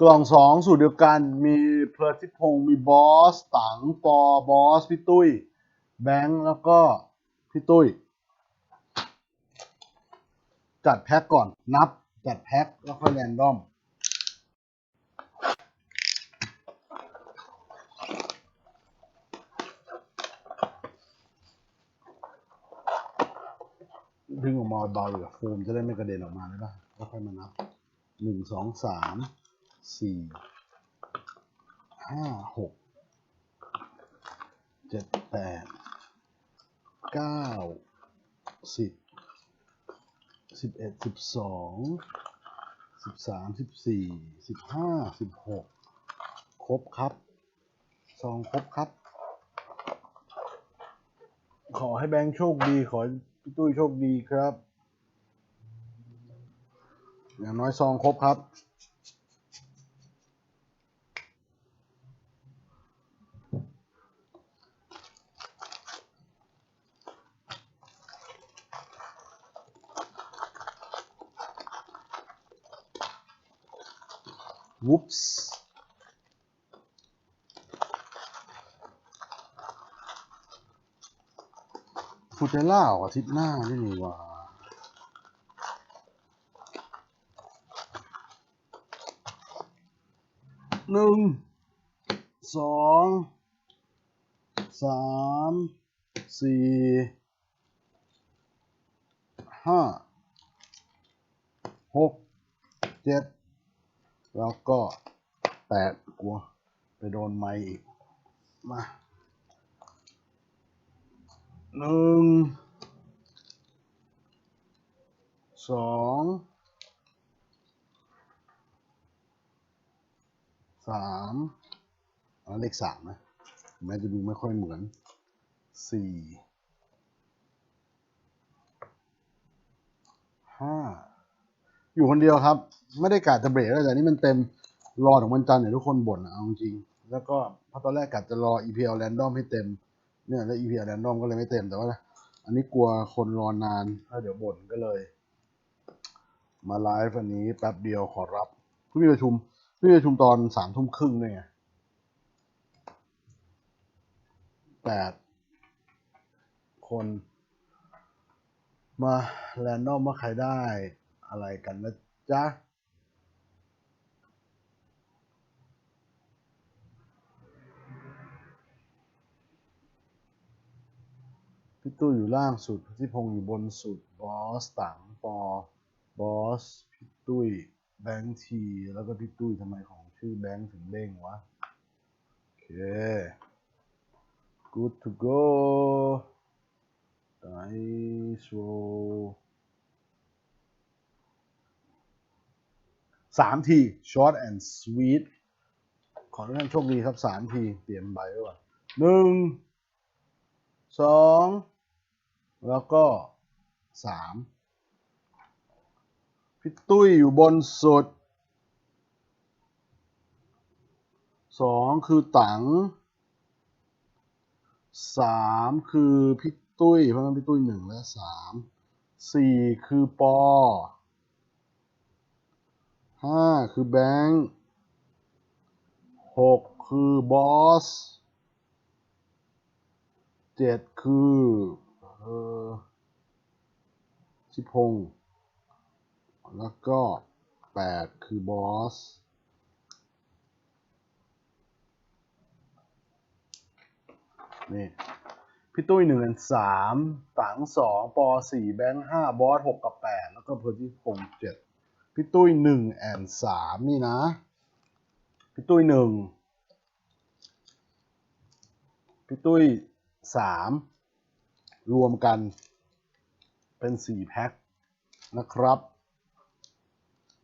กล่องสองสูตรเดียวกันมีเพลิทิพงมีบอสตังปอบอสพี่ตุ้ย แบงค์แล้วก็พี่ตุ้ย จัดแพ็คก่อนนับ จัดแพ็คแล้วค่อยแรนดอมดึงออกมาเบาอยู่โฟมจะได้ไม่กระเด็นออกมาได้ปะแล้วค่อยมานับหนึ่งสองสาม สี่ห้าหกเจ็ดแปดเก้าสิบสิบเอ็ดสิบสองสิบสามสิบสี่สิบห้าสิบหกครบครับซองครบครับ ขอให้แบงค์โชคดี ขอพี่ตุ้ยโชคดีครับ อย่างน้อยซองครบครับ วุ๊ปส์ฟูเทลล่าออกอาทิตย์หน้านี่นี่ว่าหนึ่งสองสามสี่ห้าหกเจ็ด แล้วก็แปดกลัวไปโดนไม้อีก มาหนึ่งสองสามอันเลขสามนะแม้จะดูไม่ค่อยเหมือนสี่ห้าอยู่คนเดียวครับ ไม่ได้กะจะเบรกแล้วแต่นี่มันเต็มรอถึงวันจันทร์เนี่ยทุกคนบ่นอะเอาจริง แล้วก็พราะตอนแรกกะจะรอ EPL Random ให้เต็ม เนี่ยแล้ว EPL Random ก็เลยไม่เต็มแต่ว่า อันนี้กลัวคนรอนานแล้วเดี๋ยวบ่นก็เลย มาไลฟ์วันนี้แป๊บเดียวขอรับเพิ่งมีประชุมเพิ่งมีประชุมตอนสามทุ่มครึ่งด้วยไงแปดคนมาแรนดอมว่าใครได้อะไรกันนะจ๊ะ พี่ตู้อยู่ล่างสุดพี่พงษ์อยู่บนสุด บอสตังปอบอสพี่ตุ้ยแบงค์ที แล้วก็พี่ตุ้ยทำไมของชื่อแบงค์ถึงเด้งวะ โอเค good to go nice roll สามที short and sweet ขอให้ท่านโชคดีครับสามที เตรียมใบไว้ก่อนหนึ่งสอง แล้วก็สามพี่ตุ้ยอยู่บนสุดสองคือตังสามคือพี่ตุ้ย เพราะงั้นพี่ตุ้ยหนึ่งและสามสี่คือปอห้าคือแบงค์หกคือบอสเจ็ดคือ ออชิพงศ์แล้วก็แปดคือบอส นี่พี่ตุ้ยหนึ่งอันสามตังสองปอสี่แบงค์ห้าบอสหกกับแปดแล้วก็เพอร์ที่พงศ์เจ็ดพี่ตุ้ยหนึ่งแอนสามนี่นะ พี่ตุ้ยหนึ่งพี่ตุ้ยสาม รวมกันเป็นสี่แพ็คนะครับ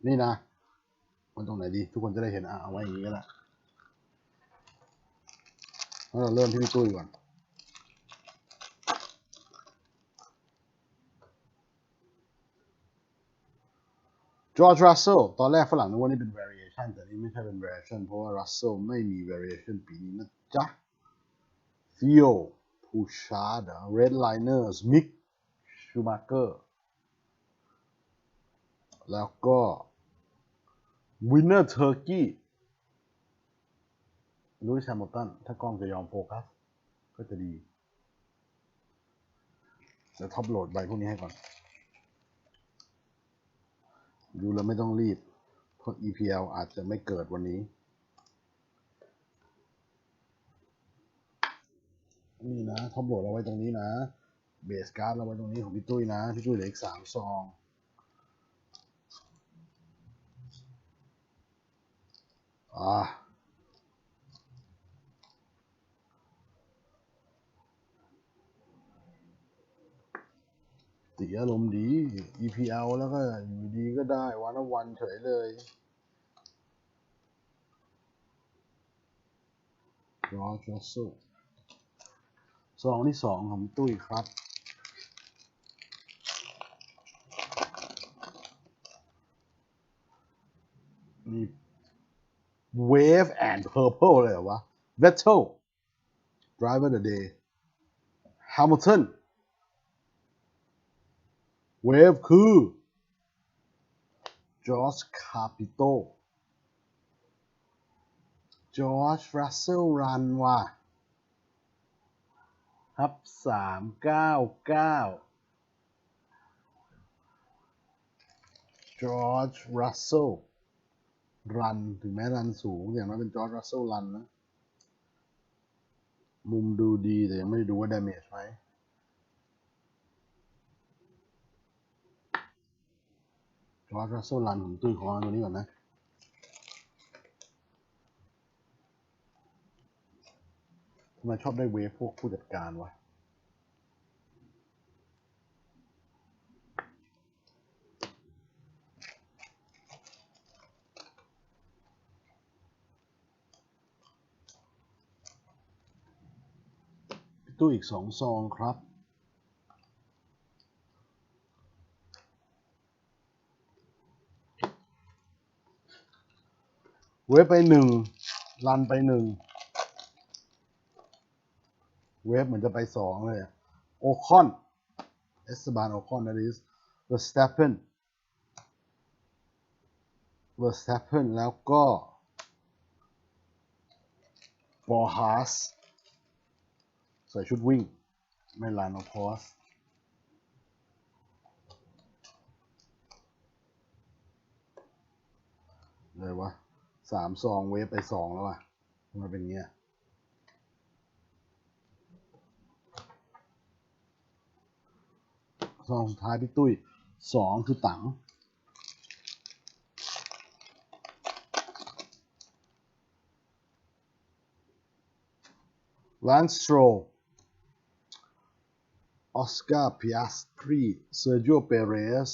นี่นะ มันตรงไหนดี ทุกคนจะได้เห็นอะเอาไว้อย่างนี้ก็ได้แล้วเราเริ่มที่พี่ตุ้ยก่อนจอร์จรัสเซลตอนแรกฝรั่งนึกว่านี่เป็น variation แต่นี่ไม่ใช่เป็น variation เพราะว่า Russell ไม่มี variation ปีนี้นะจ๊ะ Theo Pouchard Red Liners Mick Schumacher แล้วก็ Winner Turkey ลุยส์แฮมิลตันถ้ากล้องจะยอมโฟกัสก็จะดีเดี๋ยวท็อปโหลดใบพวกนี้ให้ก่อน ดูแล้วไม่ต้องรีบ เพราะ EPL อาจจะไม่เกิดวันนี้ นี่นะท็อปโหลดเราไว้ตรงนี้นะ เบสการ์ดเราไว้ตรงนี้ของพี่ตุ้ยนะ พี่ตุ้ยเหลืออีกสามซองอ่าตีอารมณ์ดี EPL แล้วก็อยู่ดีก็ได้วันละวันเฉยเลยรอจอสุ ซองที่สองของตุ้ยครับนี่ Wave and Purple เลยเหรอวะ Vettel Driver the Day Hamilton Wave คือ George Capito George Russell Run ว่ะ ครับสามเก้าเก้า George Russell รัน ถึงแม้รันสูง อย่างน้อยเป็นจอร์จรัสเซลรันนะ มุมดูดี แต่ยังไม่ดูว่าดาเมจไหมจอร์จรัสเซลรันผมตุ้ยของตัวนี้ก่อนนะ ทำไมชอบได้เวฟพวกผู้จัดการวะตู้อีกสองซองครับเวฟไปหนึ่งรันไปหนึ่ง เวฟเหมือนจะไปสองเลยโอคอนเอสบานโอคอนนะดิสเวอร์สเตปเปนเวอร์สเตปเปนแล้วก็บอฮาสใส่ชุดวิ่ง ไม่ลานอพอสเลยวะสามซองเวฟไปสองแล้ววะทำไมเป็นเงี้ย ซองสุดท้ายพี่ตุ้ยสองคือตังลนสโตรออสการ์พิอัสตรีเซอร์จิโอเปเรส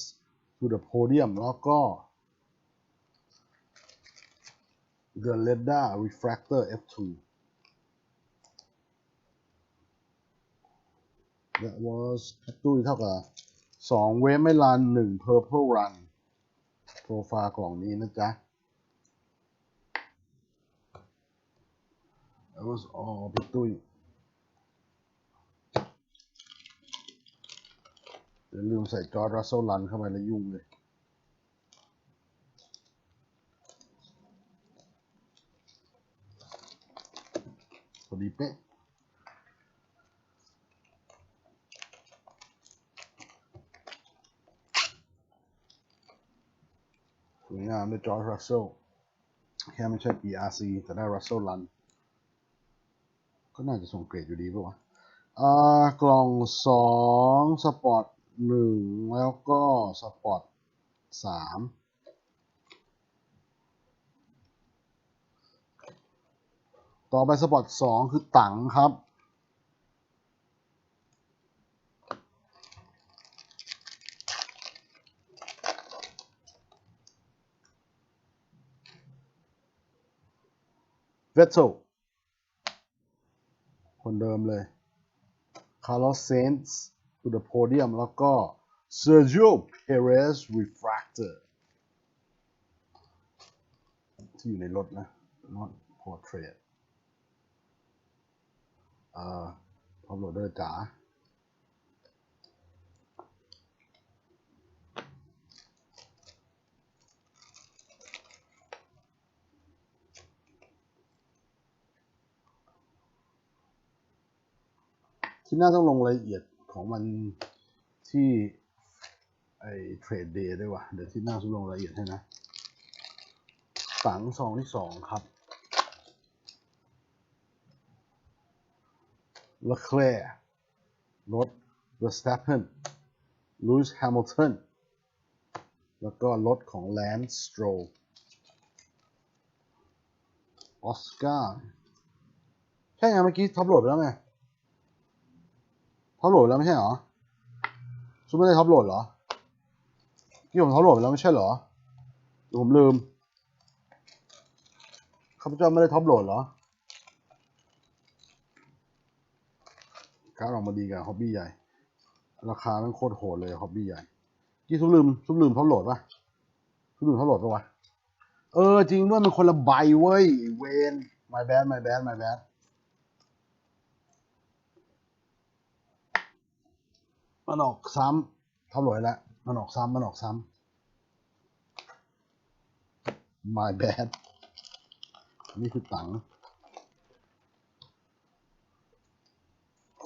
ทูเดอะโพเดียมแล้วก็ The Leda Refractor F2 That was พี่ตุ้ยเท่ากับสองเวฟไม่รันหนึ่ง Purple Run โปรไฟล์กล่องนี้นะจ๊ะ That was all พี่ตุ้ยอย่าลืมใส่จอร์ดรัสเซลรันเข้าไปแล้วยุ่งเลยพอดีเป๊ะ สวยงามด้วยจอร์จรัสเซลแค่ไม่ใช่ PRC แต่ได้รัสเซลรันก็น่าจะส่งเกรดอยู่ดีป่าวะ อ่า กล่องสองสปอร์ตหนึ่งแล้วก็สปอร์ตสามต่อไปสปอร์ตสองคือตังครับ เว t เ e ลคนเดิมเลย Carlos Sainz to the podium แล้วก็ Sergio Perez Refractor ที่อยู่ในรถนะ not portrait เอ่อพร้อมโหลดเดอร์จ๋า ที่น่าต้องลงรายละเอียดของมันที่ไอเทรดเดย์ด้วยว่ะเดี๋ยวที่น้าต้องลงรายละเอียดให้นะตังซองที่สองครับล e คลร์รถ Verstappen Lewis Hamilton แล้วก็รถของ Lance Stroll ออสการ์ใช่ไงเมื่อกี้ท็อปโหลดไปแล้วไง ท็อปโหลดแล้วไม่ใช่หรอซูไม่ได้ท็อปโหลดเหรอเมื่ผมท็อปโหลดไปแล้วไม่ใช่เหรอผมลืมข้าพเจ้าไม่ได้ท็อปโหลดเหรอการออกมาดีกับฮอบบี้ใหญ่ ราคามันโคตรโหดเลยฮอบบี้ใหญ่กี่ซุปลืมซุปลืมท็อปโหลดปะซุปลืมท็อปโหลดปะวะเออจริงด้วยมันคนละใบเว้ยเวน my bad my bad my bad มันออกซ้ำท็อปโหลดแล้วมันออกซ้ำมันออกซ้ำ my bad นี่คือตังค์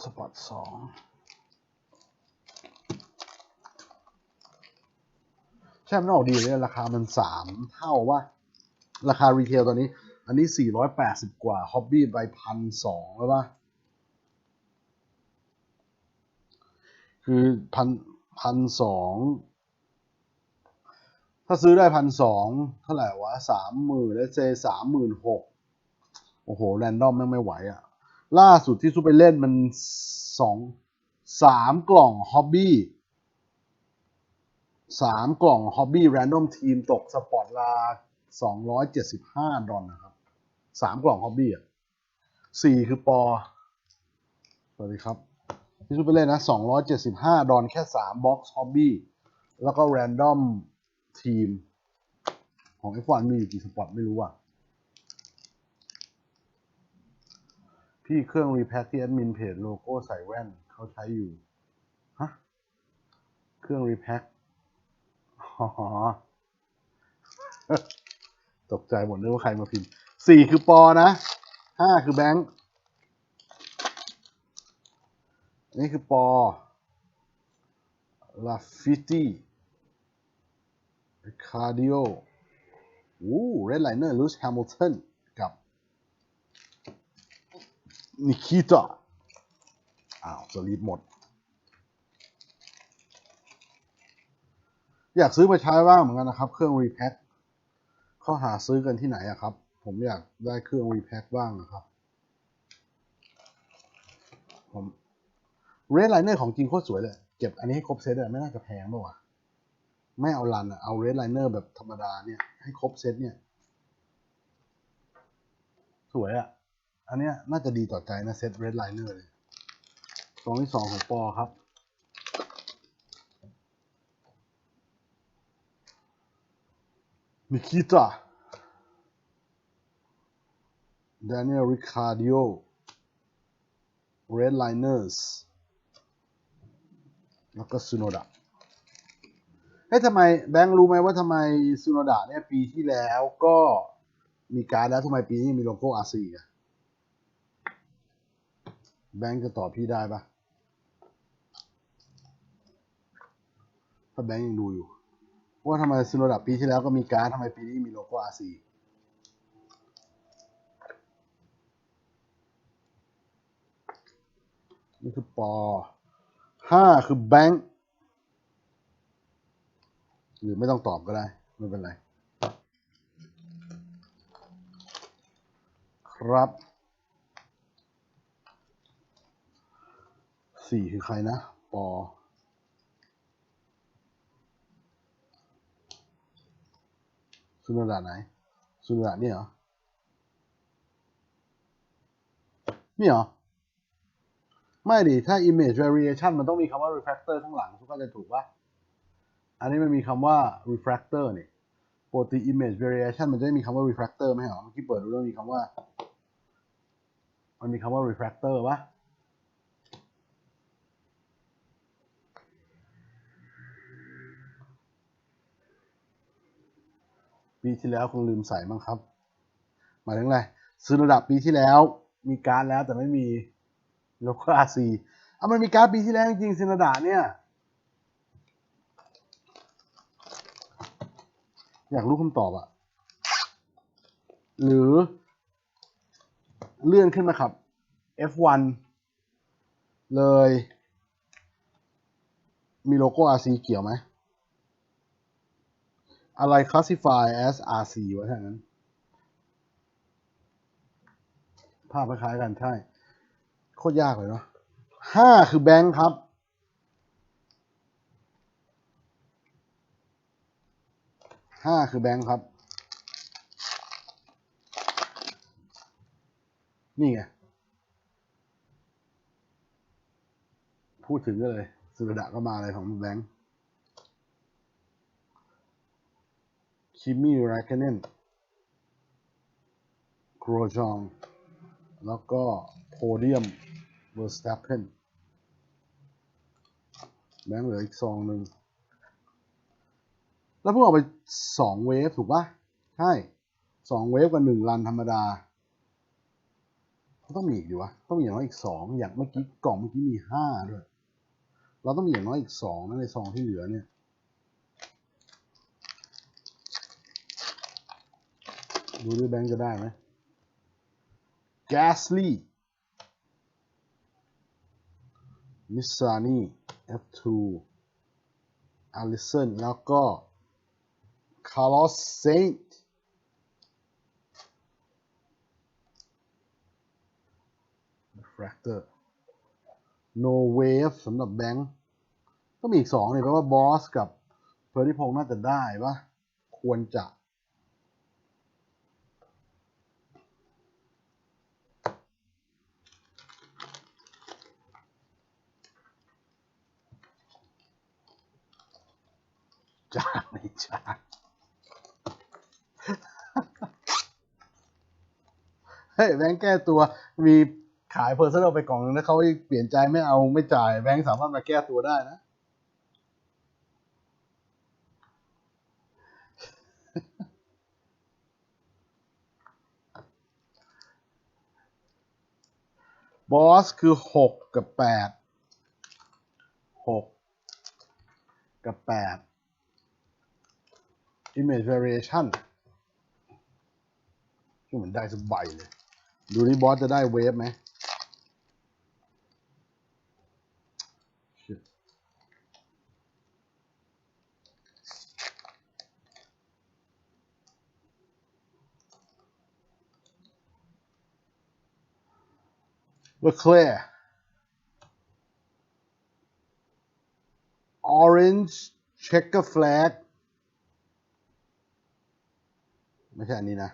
สปอตสองใช่มันออกดีเลยราคามันสามเท่าว่า ราคารีเทลตอนนี้ อันนี้สี่ร้อยแปดสิบกว่า ฮอบบี้ไปพันสองแล้วป่ะ คือพันพันสองถ้าซื้อได้พันสองเท่าไหร่วะสามหมื่นแล้วเจสามหมื่นหกโอ้โห แรนดอมแม่งไม่ไหวอะ่ะ ล่าสุดที่ซูไปเล่นมันสองสามกล่องฮอบบี้สามกล่อง Hobby Random Team ตกสปอร์ตลาสองร้อยเจ็ดสิบห้าดอลนะครับสามกล่อง Hobby อะสี่คือปอ สวัสดีครับ พี่ชุดไปเล่นนะสองร้อยเจ็ดสิบห้าดอลแค่สามบ็อกซ์ Hobby แล้วก็ Random Team ของ F1 มีอยู่กี่สปอร์ตไม่รู้อะ พี่เครื่องรีแพ็คที่แอดมินเพจโลโก้ใส่แว่นเขาใช้อยู่ ฮะ เครื่องรีแพ็คอ๋อตกใจหมดเลยว่าใครมาพิมพ์สี่คือปอนะห้าคือแบงค์อั นี่คือปอลาฟิตี้คาร์ดิโอโอ้เรดไลเนอร์ลูสแฮมิลตันกับนิคิตาอ้าวสลีปหมด อยากซื้อมาใช้บ้างเหมือนกันนะครับ เครื่องรีแพ็คเขาหาซื้อกันที่ไหนอะครับ ผมอยากได้เครื่องรีแพ็คบ้างนะครับผม เรดไลเนอร์ของจริงโคตรสวยเลย เก็บอันนี้ให้ครบเซตเลยไม่น่าจะแพงป่าวะไม่เอารันอะเอาเรดไลเนอร์แบบธรรมดาเนี่ย ให้ครบเซตเนี่ย สวยอะอันเนี้ยน่าจะดีต่อใจนะเซตเรดไลเนอร์เลยซองที่สองของปอครับ Nikita Daniel Ricciardo Redliners แล้วก็ซูโนดะเฮ้ยทำไมแบงค์รู้ไหมว่าทำไมซูโนดะเนี่ยปีที่แล้วก็มีการดแล้วทำไมปีนี้มีโลโก้ RC อะแบงค์จะตอบพี่ได้ปะถ้าแบงค์ยังดูอยู่ ว่าทำไมซูโนดะปีที่แล้วก็มีการดทำไมปีนี้มีโลโก้ RC นี่คือปอ ห้าคือแบงค์หรือไม่ต้องตอบก็ได้ ไม่เป็นไร ครับสี่คือใครนะ ปอสุนดาไหน สุนดานี่เหรอนี่เหรอ ไม่ดิ ถ้า image variation มันต้องมีคำว่า refractor ข้างหลังทุกคนจะถูกปะอันนี้มันมีคำว่า refractor นี่ปกติ image variation มันจะไม่มีคำว่า refractor ไหมเหรอเมื่อกี้เปิดดูแล้วมีคำว่า มันมีคำว่า refractor ปะปีที่แล้วคงลืมใส่มั้งครับ หมายถึงอะไร ซื้อระดับปีที่แล้ว มีการแล้วแต่ไม่มี โลโก้ RC อะมันมีการ์ดปีที่แล้วจริงๆซินาดาเนี่ย อยากรู้คำตอบอะหรือ เลื่อนขึ้นมาครับ F1 เลย มีโลโก้ RC เกี่ยวไหม อะไร classify as RC วะถ้างั้น ภาพคล้ายกันใช่ คตรยากเลยเนาะห้าคือแบงค์ครับ ห้าคือแบงค์ครับ นี่ไง พูดถึงก็เลยสุรดะก็มาเลยของแบงค์คิมมี่ราเกเนนโกรจอง แล้วก็โพเดียม เวอร์สแตปเพนแบงค์เหลืออีกซองหนึ่ง แล้วเพิ่งออกไปสองเวฟถูกปะใช่สองเวฟกับหนึ่งรันธรรมดา ต้องมีอีกดีวะ ต้องมีอย่างน้อยอีกสองอย่างเมื่อกี้กล่องเมื่อกี้มีห้าด้วย เราต้องมีอย่างน้อยอีกสองนะในซองที่เหลือเนี่ยดูด้วยแบงค์จะได้ไหม Gasly Nissani F2 Allison แล้วก็ Carlos Saint Refractor No Wave สำหรับแบงค์ก็มีอีกสองเลยแปลว่าบอสกับเพอร์ดิพงน่าจะได้ปะควรจะ จ้าไม่จ้าเฮ้ยแบงค์แก้ตัวมีขายเพอร์ซันอลไปกล่องนึงแล้วเขาเปลี่ยนใจไม่เอาไม่จ่ายแบงค์สามารถมาแก้ตัวได้นะบอสคือหกกับแปดหกกับแปด image variation ก็เหมือนได้สักใบเลย ดูนี่บอสจะได้เวฟไหม Shit. Leclerc orange checker flag ไม่ใช่อันนี้นะ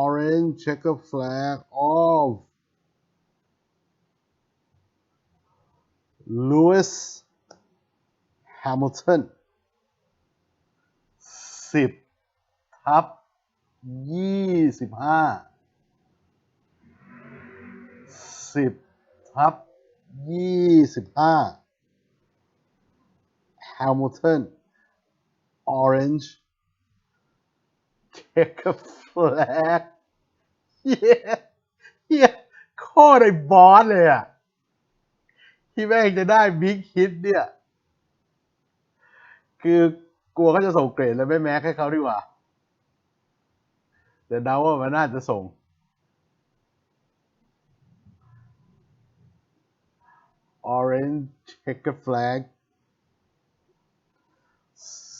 orange checker flag of Lewis Hamilton สิบทับยี่สิบห้าสิบทับยี่สิบห้า Hamilton orange checker flag เย้เย้โคตรไอ้บอสเลยอะ ที่แม่งจะได้บิ๊กฮิตเนี่ย คือกลัวเขาจะส่งเกรดแล้วไม่แม็กให้เขาดีกว่า แต่เดาว่ามันน่าจะส่ง orange checker flag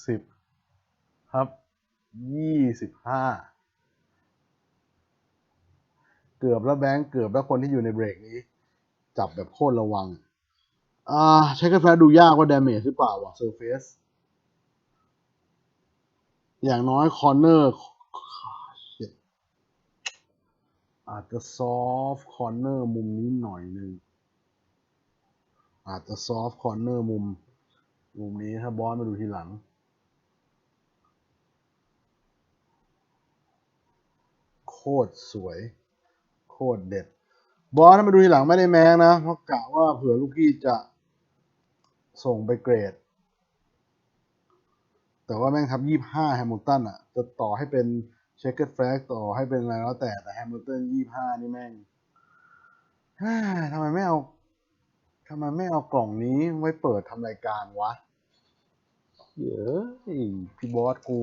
สิบ ครับยี่สิบห้าเกือบแล้วแบงค์เกือบแล้วคนที่อยู่ในเบรกนี้ จับแบบโคตรระวัง อ่า ใช้กาแฟดูยากว่า damage หรือเปล่าวะ surface อย่างน้อย corner อร์อาจจะ soft corner มุมนี้หน่อยหนึ่งอาจจะ soft corner มุม มุมนี้ถ้าบอสมาดูทีหลัง โค ตรสวย โคตรเด็ด บอสมาดูทีหลังไม่ได้แม้นะ เพราะกะว่าเผื่อลูกพี่จะส่งไปเกรด แต่ว่าแม่งทับยี่ห้าแฮมิลตันอะ จะต่อให้เป็นเชคเกอร์แฟลกต่อให้เป็นอะไรแล้วแต่แต่แฮมิลตันยี่ห้านี่แม่งทำไมไม่เอาทำไมไม่เอากล่องนี้ไว้เปิดทำรายการวะเยอะพี่บอสกู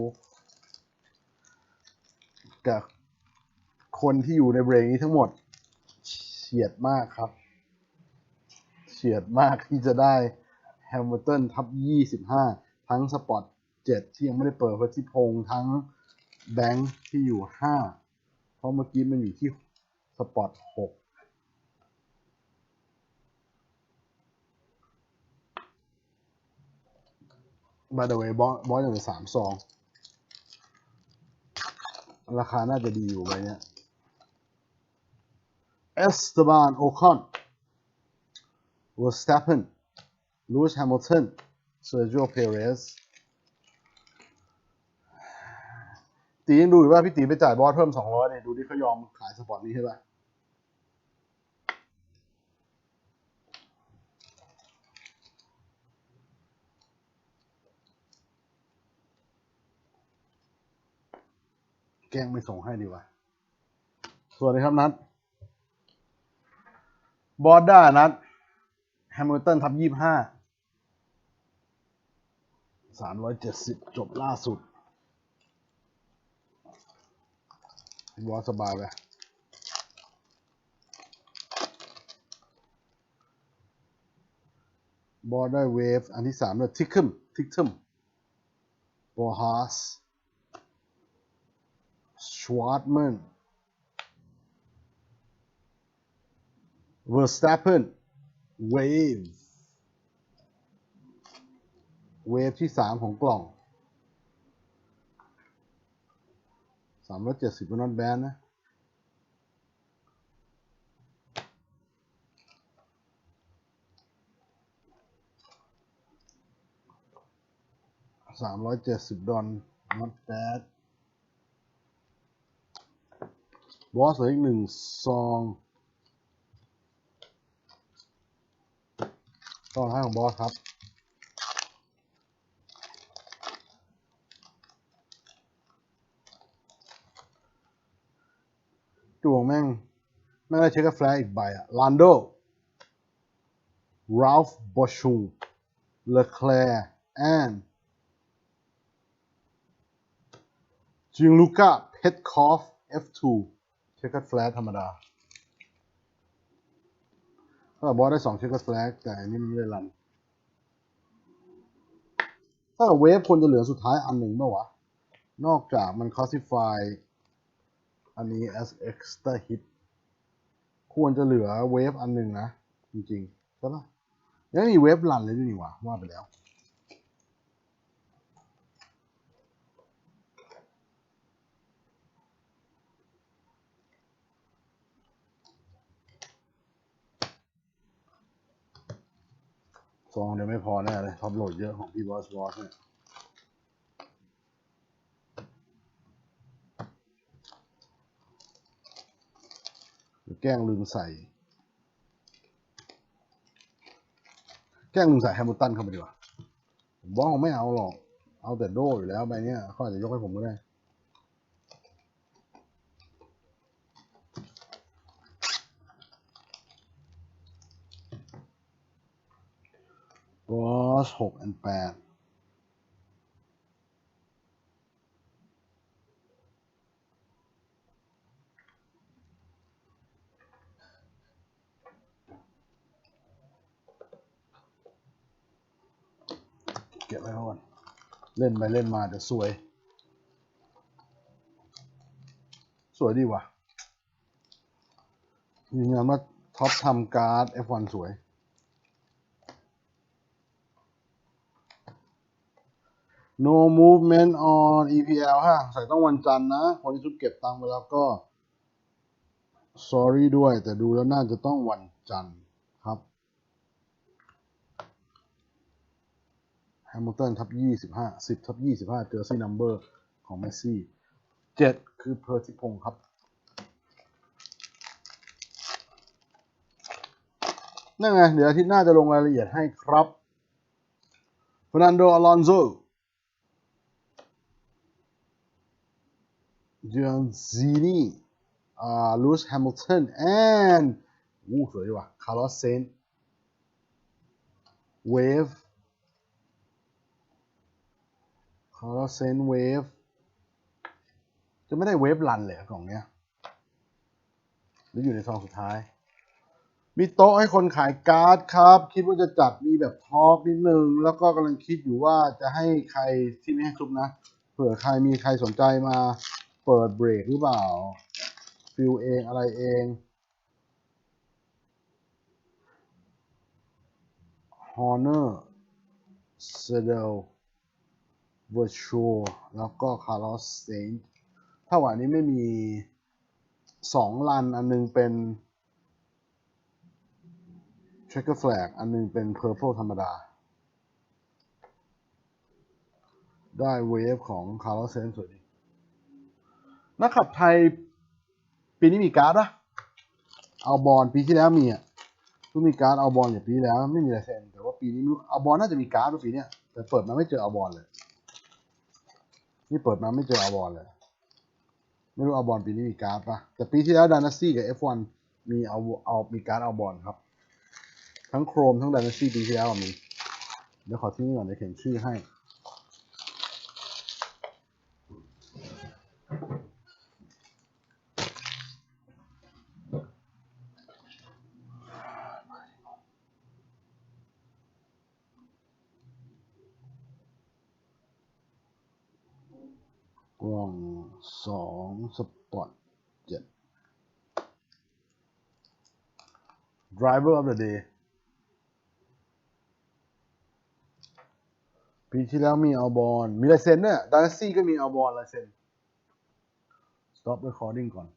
กับ คนที่อยู่ในเบรกนี้ทั้งหมด เฉียดมากครับ เฉียดมากที่จะได้แฮม i ์ตันทับ 25 ทั้งสปอต7ที่ยังไม่ได้เปิดพัทิพงษ์ทั้งแบงค์ที่อยู่ 5 เพราะเมื่อกี้มันอยู่ที่สปอต6 by the way บอสบอสอย่างสามซอง ราคาน่าจะดีอยู่ใบเนี้ย Esteban Ocon Verstappen Lewis Hamilton Sergio Perez ตียังดูอยู่ว่าพี่ตีไปจ่ายบอสเพิ่ม 200เนี่ยดูดิเขายอมขายสปอร์ตนี้ใช่ปะแกงไม่ส่งให้ดีวะสวัสดีครับนัด บอสด้านัดแฮมิลตันทับยี่ห้าสามร้อยเจ็ดสิบจบล่าสุดบอสสบายไปบอสได้เวฟอันที่สามเลยทิกเกิมทิกเกิมบอฮัสชวาร์ตแมน Verstappen Wave เวฟที่สามของกล่องสามร้อยเจ็ดสิบนอตแบนนะ สามร้อยเจ็ดสิบดอล not bad บอสเหลืออีกหนึ่งซอง ซองท้ายของบอสครับดวงแม่ง แม่งได้เช็คกับแฟร์อีกใบอะลานโดราฟบอชูเลคแคร์แอนจิงลูก้าเพทคอฟ F2 เช็คกับแฟร์ธรรมดา ถ้าบอสได้สองเช็คกับแฟลกแต่อันนี้มันไม่ได้รัน ถ้าเวฟควรจะเหลือสุดท้ายอันหนึ่งเมื่อวะ นอกจากมัน classify อันนี้ as extra hit ควรจะเหลือเวฟอันหนึ่งนะ จริงๆ ใช่ปะยังมีเวฟรันเลยด้วยนี่หว่าว่าไปแล้ว ซองเดี๋ยวไม่พอแน่เลยท็อปโหลดเยอะของพี่บอสบอสเนี่ยแกล้งลืมใส่ แกล้งลืมใส่แฮมิลตันเข้าไปดีกว่าผมว่าไม่เอาหรอก เอาแต่โดอยู่แล้วใบเนี้ยเขาอาจจะยกให้ผมก็ได้ บอสหกอันแปดเก็บไว้ก่อนเล่นไปเล่นมาเดี๋ยวสวย สวยดีว่ะยืนยันว่าท็อปทำการ์ด F1 สวย no movement on EPL ฮะใส่ต้องวันจันทร์นะคนที่ชุดเก็บตังค์ไปแล้วก็ sorry ด้วย แต่ดูแล้วน่าจะต้องวันจันทร์ครับแฮมิลตันทับยี่สิบห้าสิบทับยี่สิบห้าเจอซี่นัมเบอร์ของเมสซี่เจ็ดคือเพอร์ซิพงครับ นั่นไง เดี๋ยวอาทิตย์หน้าจะลงรายละเอียดให้ครับฟ e นันโด อลอนโซ เจนซีนีอ่าลูสแฮมิลตัน and อู้สวยดีว่ะคาร์ลอสเซนเวฟคาร์ลอสเซนเวฟจะไม่ได้เวฟรันเลยเหรอกล่องเนี้ย หรืออยู่ในซองสุดท้าย มีโต๊ะให้คนขายการ์ดครับ คิดว่าจะจัดมีแบบทอล์กนิดนึง แล้วก็กำลังคิดอยู่ว่าจะให้ใครที่ไม่ให้ซุปนะ เผื่อใครมีใครสนใจมา เปิดเบรกหรือเปล่า ฟิลเองอะไรเอง Honor s e d e l Virtual แล้วก็ Carlos Saint ถ้าวันนี้ไม่มีสองรันอันหนึงเป็น Checker Flag อันหนึงเป็น Purple ธรรมดา ได้เวฟของ Carlos Saint สวยดี นักขับไทยปีนี้มีการ์ดปะเอาบอลปีที่แล้วมีอะเพิ่งมีการ์ดเอาบอลอย่างปีแล้ว ไม่มีลายเซ็นแต่ว่าปีนี้ไม่รู้เอาบอลน่าจะมีการ์ดปีเนี้ยแต่เปิดมาไม่เจอเอาบอลเลย นี่เปิดมาไม่เจอเอาบอลเลย ไม่รู้เอาบอลปีนี้มีการ์ดปะแต่ปีที่แล้วดานาซี่กับ F1 มีเอาเอามีการ์ดเอาบอลครับ ทั้งโครมทั้งดานาซี่ปีที่แล้วมีเดี๋ยวขอทิ้งก่อนเดี๋ยวเขียนชื่อให้ กล่องสองสปอตเจ็ด Driver of the day ปีที่แล้วมีอัลบอน มีลายเซ็นเนี่ยดาร์ซี่ก็มีอัลบอนลายเซ็น stop recording ก่อน